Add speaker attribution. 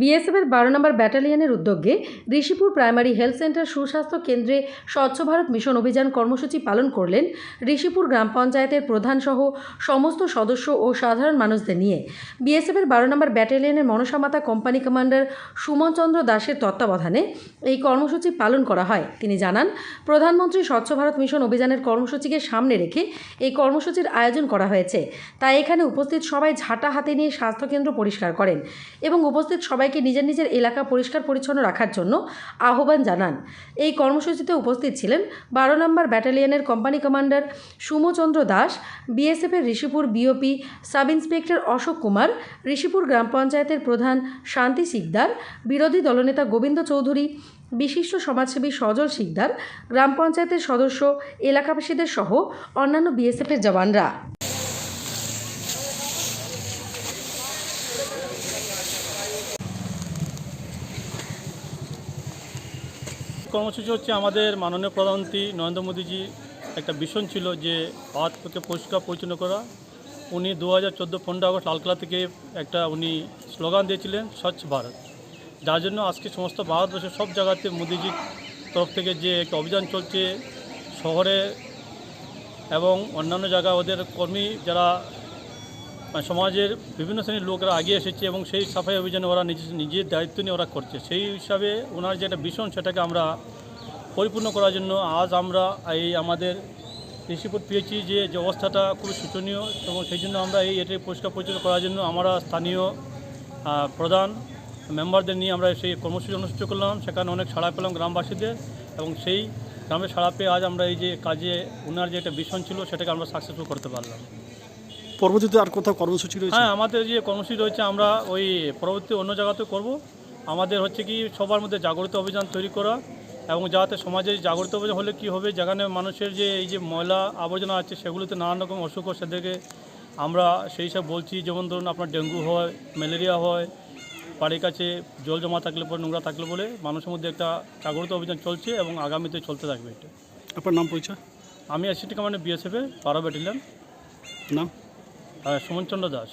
Speaker 1: বিএসএফের বারো নম্বর ব্যাটালিয়নের উদ্যোগে ঋষিপুর প্রাইমারি হেলথ সেন্টার সুস্বাস্থ্য কেন্দ্রে স্বচ্ছ ভারত মিশন অভিযান কর্মসূচি পালন করলেন ঋষিপুর গ্রাম পঞ্চায়েতের প্রধানসহ সমস্ত সদস্য ও সাধারণ মানুষদের নিয়ে। বিএসএফের বারো নম্বর ব্যাটালিয়নের মনসামাতা কোম্পানি কমান্ডার সুমন চন্দ্র দাসের তত্ত্বাবধানে এই কর্মসূচি পালন করা হয়। তিনি জানান, প্রধানমন্ত্রী স্বচ্ছ ভারত মিশন অভিযানের কর্মসূচিকে সামনে রেখে এই কর্মসূচির আয়োজন করা হয়েছে। তাই এখানে উপস্থিত সবাই ঝাঁটা হাতে নিয়ে স্বাস্থ্যকেন্দ্র পরিষ্কার করেন এবং উপস্থিত সবাইকে নিজের নিজের এলাকা পরিষ্কার পরিচ্ছন্ন রাখার জন্য আহ্বান জানান। এই কর্মসূচিতে উপস্থিত ছিলেন বারো নম্বর ব্যাটালিয়নের কোম্পানি কমান্ডার সুমচন্দ্র দাস, বিএসএফের Rishipur BOP sub inspector Ashok Kumar, Rishipur গ্রাম পঞ্চায়েতের প্রধান শান্তি সিকদার বিরোধী দলনেতা গোবিন্দ চৌধুরী, বিশিষ্ট সমাজসেবী সজল সিকদার গ্রাম পঞ্চায়েতের সদস্য, এলাকাবাসীদের সহ অন্যান্য বিএসএফের জওয়ানরা।
Speaker 2: কর্মসূচি হচ্ছে আমাদের মাননীয় প্রধানমন্ত্রী নরেন্দ্র মোদীজি একটা ভীষণ ছিল যে ভারতকে পরিষ্কার পরিচ্ছন্ন করা। উনি দু হাজার চোদ্দ পনেরো আগস্ট লালকেলা থেকে একটা উনি স্লোগান দিয়েছিলেন, স্বচ্ছ ভারত। যার জন্য আজকে সমস্ত ভারতবর্ষের সব জায়গাতে মোদিজির তরফ থেকে যে একটা অভিযান চলছে, শহরে এবং অন্যান্য জায়গায় ওদের কর্মী যারা সমাজের বিভিন্ন শ্রেণির লোকরা এগিয়ে এসেছে এবং সেই সাফাই অভিযানে ওরা নিজের নিজের দায়িত্ব নিয়ে ওরা করছে। সেই হিসাবে ওনার যে একটা ভীষণ সেটাকে আমরা পরিপূর্ণ করার জন্য আজ আমরা এই আমাদের ঋষিপুর পেয়েছি যে যে অবস্থাটা খুবই শোচনীয় এবং সেই জন্য আমরা এই এটি পরিষ্কার পরিচ্ছন্ন করার জন্য আমরা স্থানীয় প্রধান মেম্বারদের নিয়ে আমরা সেই কর্মসূচি অনুষ্ঠিত করলাম। সেখানে অনেক সাড়া পেলাম গ্রামবাসীদের এবং সেই গ্রামে সাড়া পেয়ে আজ আমরা এই যে কাজে ওনার যে একটা ভীষণ ছিল সেটাকে আমরা সাকসেসফুল করতে পারলাম।
Speaker 3: পরবর্তীতে আর কোথাও কর্মসূচি রয়েছে?
Speaker 2: হ্যাঁ আমাদের যে কর্মসূচি রয়েছে আমরা ওই পরবর্তী অন্য জায়গাতেও করব। আমাদের হচ্ছে কি সবার মধ্যে জাগরিত অভিযান তৈরি করা এবং যাতে সমাজে জাগরিত অভিযান হলে কি হবে যেখানে মানুষের যে এই যে ময়লা আবর্জনা আছে সেগুলোতে নানান রকম অসুখ সেদেরকে আমরা সেই সব বলছি। যেমন ধরুন আপনার ডেঙ্গু হয় ম্যালেরিয়া হয় বাড়ির কাছে জল জমা থাকলে পরে নোংরা থাকলে বলে মানুষের মধ্যে একটা জাগরিত অভিযান চলছে এবং আগামীতে চলতে থাকবে এটা।
Speaker 3: আপনার নাম পরিচয়?
Speaker 2: আমি অ্যাসিস্ট্যান্ট কমান্ডার বিএসএফে বারো ব্যাটালিয়ন।
Speaker 3: নাম?
Speaker 2: সুমনচন্দ্র দাস।